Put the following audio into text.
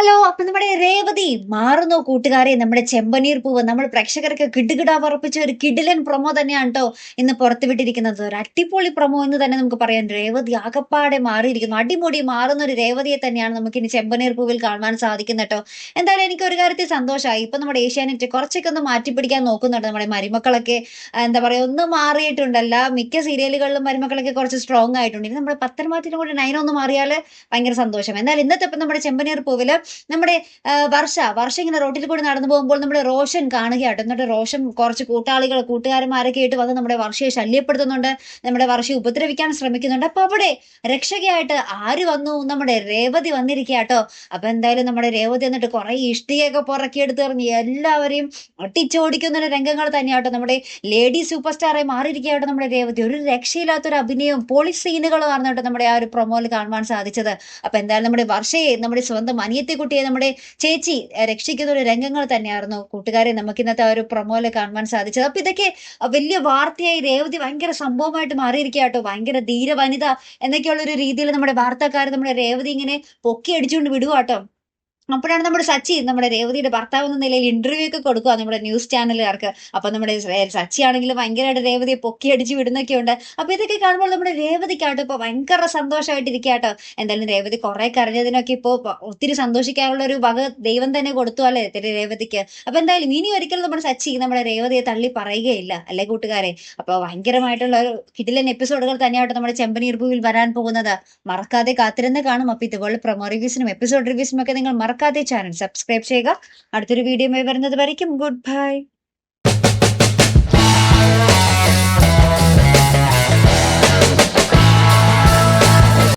Hello അപ്പൊ നമ്മുടെ രേവതി മാറുന്നു കൂട്ടുകാരെ. നമ്മുടെ ചെമ്പനീർ പൂവ്. നമ്മൾ പ്രേക്ഷകർക്ക് കിടുകിടാ പറപ്പിച്ച ഒരു കിടിലൻ പ്രൊമോ തന്നെയാണ് കേട്ടോ ഇന്ന് പുറത്തുവിട്ടിരിക്കുന്നത്. ഒരു അടിപൊളി പ്രൊമോ എന്ന് തന്നെ നമുക്ക് പറയാം. രേവതി ആകപ്പാടെ മാറിയിരിക്കുന്നു. അടിമുടി മാറുന്ന ഒരു രേവതിയെ തന്നെയാണ് നമുക്ക് ഇനി ചെമ്പനീർ പൂവിൽ കാണുവാൻ സാധിക്കുന്നത് കേട്ടോ എന്തായാലും എനിക്ക് ഒരു കാര്യത്തിൽ സന്തോഷമായി. ഇപ്പൊ നമ്മുടെ ഏഷ്യാനെറ്റ് കുറച്ചൊക്കെ ഒന്ന് മാറ്റിപ്പിടിക്കാൻ നോക്കുന്നുണ്ട് നമ്മുടെ മരുമക്കളൊക്കെ. എന്താ പറയാ ഒന്ന് മാറിയിട്ടുണ്ടല്ല. മിക്ക സീരിയലുകളിലും മരുമക്കളൊക്കെ കുറച്ച് സ്ട്രോങ് ആയിട്ടുണ്ട്. ഇനി നമ്മുടെ പത്തനംതിട്ടയിലും കൂടി നയനൊന്ന് മാറിയാൽ ഭയങ്കര സന്തോഷം. എന്നാൽ ഇന്നത്തെ ഇപ്പം നമ്മുടെ ചെമ്പനീർ പൂവിൽ നമ്മുടെ വർഷ വർഷ ഇങ്ങനെ റോട്ടിൽ കൂടി നടന്നു പോകുമ്പോൾ നമ്മുടെ റോഷൻ കാണുകയാട്ടോ. എന്നിട്ട് റോഷൻ കുറച്ച് കൂട്ടാളികൾ കൂട്ടുകാരന്മാരൊക്കെ ആയിട്ട് വന്ന് നമ്മുടെ വർഷയെ ശല്യപ്പെടുത്തുന്നുണ്ട്. നമ്മുടെ വർഷയെ ഉപദ്രവിക്കാൻ ശ്രമിക്കുന്നുണ്ട്. അപ്പൊ അവിടെ രക്ഷകയായിട്ട് ആര് വന്നു? നമ്മുടെ രേവതി വന്നിരിക്കട്ടോ അപ്പൊ എന്തായാലും നമ്മുടെ രേവതി എന്നിട്ട് കുറെ ഇഷ്ടികയൊക്കെ പുറക്കിയെടുത്ത് എറിഞ്ഞ് എല്ലാവരെയും ഒട്ടിച്ചോടിക്കുന്ന രംഗങ്ങൾ തന്നെയാട്ടോ. നമ്മുടെ ലേഡി സൂപ്പർ സ്റ്റാറായി മാറിയിരിക്കുകയാട്ടോ നമ്മുടെ രേവതി. ഒരു രക്ഷയില്ലാത്തൊരു അഭിനയം പോളിസ് സീനുകളുമാണ് കേട്ടോ നമ്മുടെ ആ ഒരു പ്രൊമോയിൽ കാണുവാൻ സാധിച്ചത്. അപ്പൊ എന്തായാലും നമ്മുടെ വർഷയെ നമ്മുടെ സ്വന്തം അനിയത്തെ കുട്ടിയെ നമ്മുടെ ചേച്ചി രക്ഷിക്കുന്ന ഒരു രംഗങ്ങൾ തന്നെയായിരുന്നു കൂട്ടുകാരെ നമുക്ക് ഇന്നത്തെ ആ ഒരു പ്രൊമോയിൽ കാണുവാൻ സാധിച്ചത്. അപ്പൊ ഇതൊക്കെ വലിയ വാർത്തയായി രേവതി ഭയങ്കര സംഭവമായിട്ട് മാറിയിരിക്കുകയാട്ടോ. ഭയങ്കര ധീര വനിത എന്നൊക്കെയുള്ള ഒരു രീതിയിൽ നമ്മുടെ വാർത്തക്കാർ നമ്മുടെ രേവതി ഇങ്ങനെ പൊക്കി അടിച്ചുകൊണ്ട് വിടുവാട്ടോ. അപ്പോഴാണ് നമ്മുടെ സച്ചി നമ്മുടെ രേവതിയുടെ ഭർത്താവ് എന്ന നിലയിൽ ഇന്റർവ്യൂ ഒക്കെ കൊടുക്കുക നമ്മുടെ ന്യൂസ് ചാനലുകാർക്ക് അപ്പൊ നമ്മുടെ സച്ചി ആണെങ്കിൽ ഭയങ്കരമായിട്ട് രേവതിയെ പൊക്കി അടിച്ച് വിടുന്നൊക്കെ ഉണ്ട്. അപ്പൊ ഇതൊക്കെ കാണുമ്പോൾ നമ്മുടെ രേവതിക്കാട്ടോ ഇപ്പൊ ഭയങ്കര സന്തോഷമായിട്ടിരിക്കാട്ടോ എന്തായാലും രേവതി കുറെ കരഞ്ഞതിനൊക്കെ ഇപ്പോ ഒത്തിരി സന്തോഷിക്കാനുള്ള ഒരു വക ദൈവം തന്നെ കൊടുത്തു അല്ലേ രേവതിക്ക്. അപ്പൊ എന്തായാലും ഇനി ഒരിക്കലും നമ്മുടെ സച്ചി നമ്മുടെ രേവതിയെ തള്ളി പറയുകയില്ല അല്ലെ കൂട്ടുകാരെ? അപ്പൊ ഭയങ്കരമായിട്ടുള്ള ഒരു കിടിലൻ എപ്പിസോഡുകൾ തന്നെയാട്ടോ നമ്മുടെ ചെമ്പനീർ ഭൂവിൽ വരാൻ പോകുന്നത്. മറക്കാതെ കാത്തിരുന്ന് കാണും. അപ്പൊ ഇതുപോലെ പ്രൊമോ റിവ്യൂസിനും എപ്പിസോഡ് റിവ്യൂസിനും ഒക്കെ നിങ്ങൾ മറക്കാതെ ചാനൽ സബ്സ്ക്രൈബ് ചെയ്യുക. അടുത്തൊരു വീഡിയോ വരുന്നത് വരയ്ക്കും. Good bye